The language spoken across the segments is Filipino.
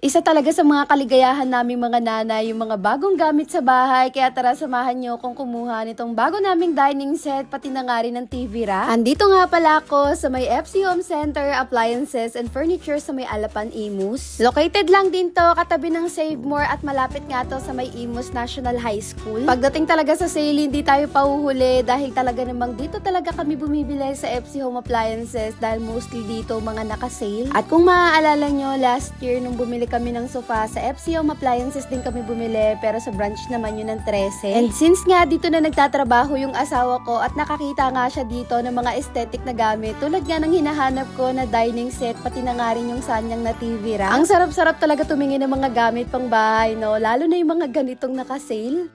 Isa talaga sa mga kaligayahan naming mga nanay, yung mga bagong gamit sa bahay. Kaya tara, samahan nyo kung kumuha nitong bago naming dining set, pati na nga rin ng TV rack. Andito nga pala ako sa may FC Home Center, Appliances and Furniture sa may Alapan, Imus. Located lang din to, katabi ng Save More at malapit nga to sa may Imus National High School. Pagdating talaga sa sale, hindi tayo pauhuli dahil talaga namang dito talaga kami bumibili sa FC Home Appliances dahil mostly dito mga naka-sale. At kung maaalala nyo, last year nung bumili kami ng sofa sa FC Home Appliances din kami bumili pero sa branch naman yun ng 13. And since nga dito na nagtatrabaho yung asawa ko at nakakita nga siya dito ng mga aesthetic na gamit tulad nga ng hinahanap ko na dining set pati na nga rin yung sanyang na TV rack. Ang sarap-sarap talaga tumingin ng mga gamit pang bahay no, lalo na yung mga ganitong naka-sale.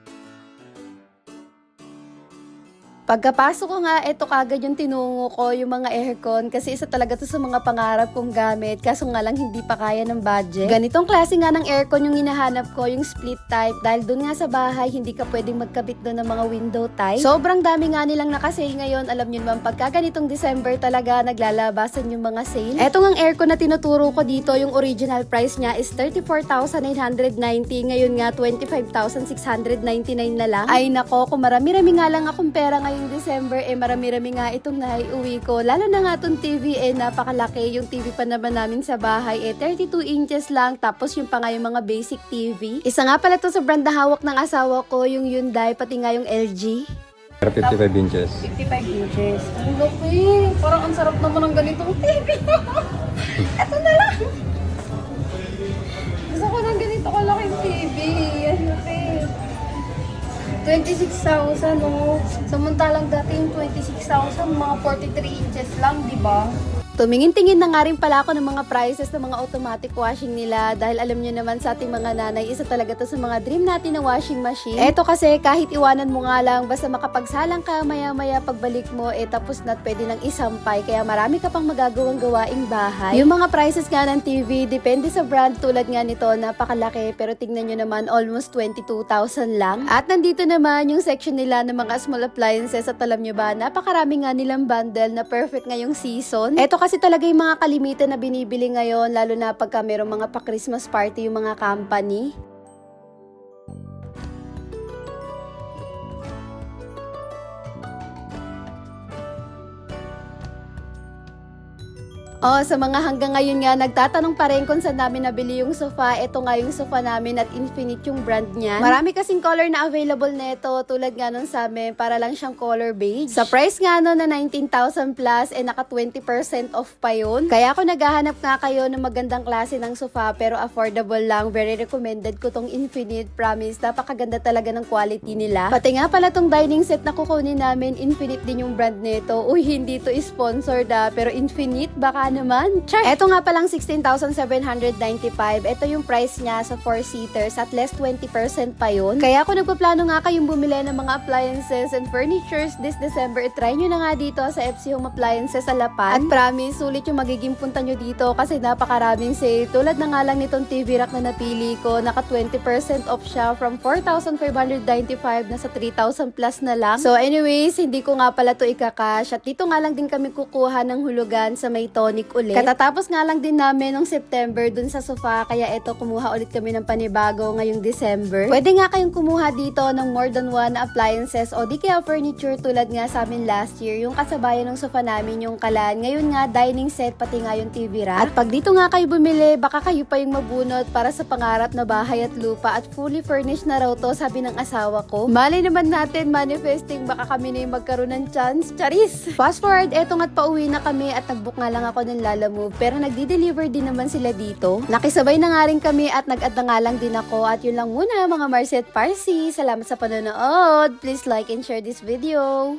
Pagkapasok ko nga, eto kagad yung tinungo ko, yung mga aircon, kasi isa talaga to sa mga pangarap kong gamit, kaso nga lang hindi pa kaya ng budget. Ganitong klase nga ng aircon yung hinahanap ko, yung split type, dahil dun nga sa bahay, hindi ka pwedeng magkabit doon ng mga window type. Sobrang dami nga nilang nakasale ngayon, alam nyo naman, pagka ganitong December talaga, naglalabasan yung mga sale. Eto nga aircon na tinuturo ko dito, yung original price niya is 34,990, ngayon nga 25,699 na lang. Ay nako, kung marami-rami nga lang akong pera ngayong December, eh marami-rami nga itong naiuwi ko. Lalo na nga itong TV, eh napakalaki. Yung TV pa naman namin sa bahay, eh 32 inches lang. Tapos yung pa nga yung mga basic TV. Isa nga pala to sa brand na hawak ng asawa ko, yung Hyundai, pati nga yung LG. Pero 55 inches. 55 inches. Ang laki. Parang ang sarap naman ng ganitong TV. Ito 26,000, no? Samantalang dati yung 26,000, mga 43 inches lang, di ba? Tumingin-tingin na nga rin pala ako ng mga prices ng mga automatic washing nila dahil alam nyo naman sa ating mga nanay, isa talaga to sa mga dream natin na washing machine. Eto kasi kahit iwanan mo nga lang, basta makapagsalang ka maya-maya pagbalik mo, eh tapos na pwede nang isampay kaya marami ka pang magagawang gawaing bahay. Yung mga prices nga ng TV, depende sa brand tulad nga nito, napakalaki pero tingnan nyo naman almost 22,000 lang. At nandito naman yung section nila ng mga small appliances at alam nyo ba, napakarami nga nilang bundle na perfect ngayong season. Eto kasi talaga yung mga kalimitan na binibili ngayon, lalo na pagka merong mga pa-Christmas party yung mga company. Oh, sa mga hanggang ngayon nga, nagtatanong pa rin kung saan namin nabili yung sofa. Ito nga yung sofa namin at Infinite yung brand niya. Marami kasing color na available nito tulad nga nun sa amin, para lang siyang color beige. Sa price nga nun na 19,000 plus, eh naka 20% off pa yun. Kaya ako naghahanap nga kayo ng magandang klase ng sofa pero affordable lang. Very recommended ko tong Infinite. Promise, napakaganda talaga ng quality nila. Pati nga pala tong dining set na kukunin namin, Infinite din yung brand nito. Uy, hindi to sponsored ah, pero Infinite, baka naman. Char! Eto nga palang 16,795. Ito yung price niya sa 4-seaters at less 20% pa yun. Kaya ako nagpaplano nga kayong bumili ng mga appliances and furnitures this December, try nyo na nga dito sa FC Home Appliances sa Lapan. At promise, sulit yung magiging punta nyo dito kasi napakaraming sale. Tulad na nga lang nitong TV rack na napili ko, naka 20% off siya from 4,595 na sa 3,000 plus na lang. So anyways, hindi ko nga pala to ikakash at dito nga lang din kami kukuha ng hulugan sa may tonic ulit. Katatapos nga lang din namin nung September dun sa sofa, kaya eto kumuha ulit kami ng panibago ngayong December. Pwede nga kayong kumuha dito ng more than one appliances o di kaya furniture tulad nga sa amin last year, yung kasabayan ng sofa namin yung kalan. Ngayon nga, dining set, pati nga yung TV rack. At pag dito nga kayo bumili, baka kayo pa yung mabunot para sa pangarap na bahay at lupa at fully furnished na raw to, sabi ng asawa ko. Malay naman natin, manifesting, baka kami na yung magkaroon ng chance. Charis! Fast forward, eto nga't pauwi na kami at nagbook nga lang ako ng Lala Move, pero nagdi-deliver din naman sila dito. Nakisabay na nga rin kami at nag-add na nga lang din ako at yun lang muna mga Marset Parsi. Salamat sa panonood! Please like and share this video!